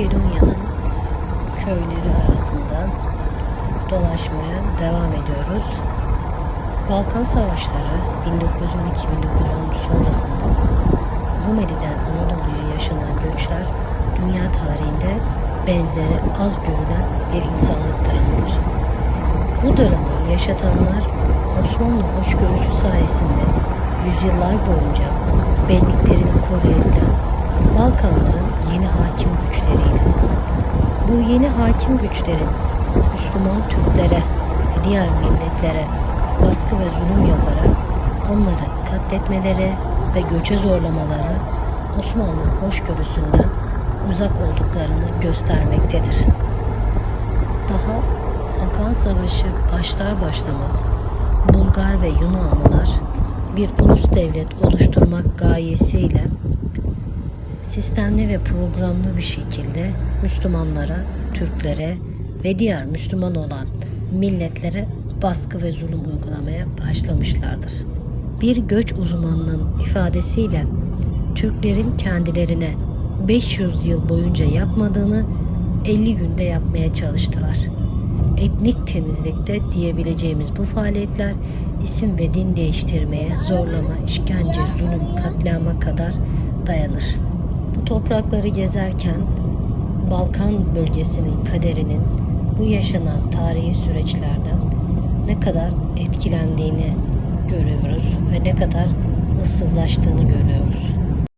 Makedonya'nın köyleri arasından dolaşmaya devam ediyoruz. Balkan Savaşları 1912-1913 sonrasında Rumeli'den Anadolu'ya yaşanan göçler dünya tarihinde benzeri az görülen bir insanlık dramıdır. Bu dramı yaşatanlar Osmanlı hoşgörüsü sayesinde yüzyıllar boyunca benliklerini koruyabilen Balkanların yeni hakim güçleriyle. Bu yeni hakim güçlerin Müslüman Türklere ve diğer milletlere baskı ve zulüm yaparak onları katletmeleri ve göçe zorlamaları Osmanlı hoşgörüsünden uzak olduklarını göstermektedir. Daha Balkan Savaşı başlar başlamaz Bulgar ve Yunanlılar bir ulus devlet oluşturmak gayesiyle sistemli ve programlı bir şekilde Müslümanlara, Türklere ve diğer Müslüman olan milletlere baskı ve zulüm uygulamaya başlamışlardır. Bir göç uzmanının ifadesiyle Türklerin kendilerine 500 yıl boyunca yapmadığını 50 günde yapmaya çalıştılar. Etnik temizlikte diyebileceğimiz bu faaliyetler isim ve din değiştirmeye, zorlama, işkence, zulüm, katliama kadar dayanır. Bu toprakları gezerken Balkan bölgesinin kaderinin bu yaşanan tarihi süreçlerden ne kadar etkilendiğini görüyoruz ve ne kadar ıssızlaştığını görüyoruz.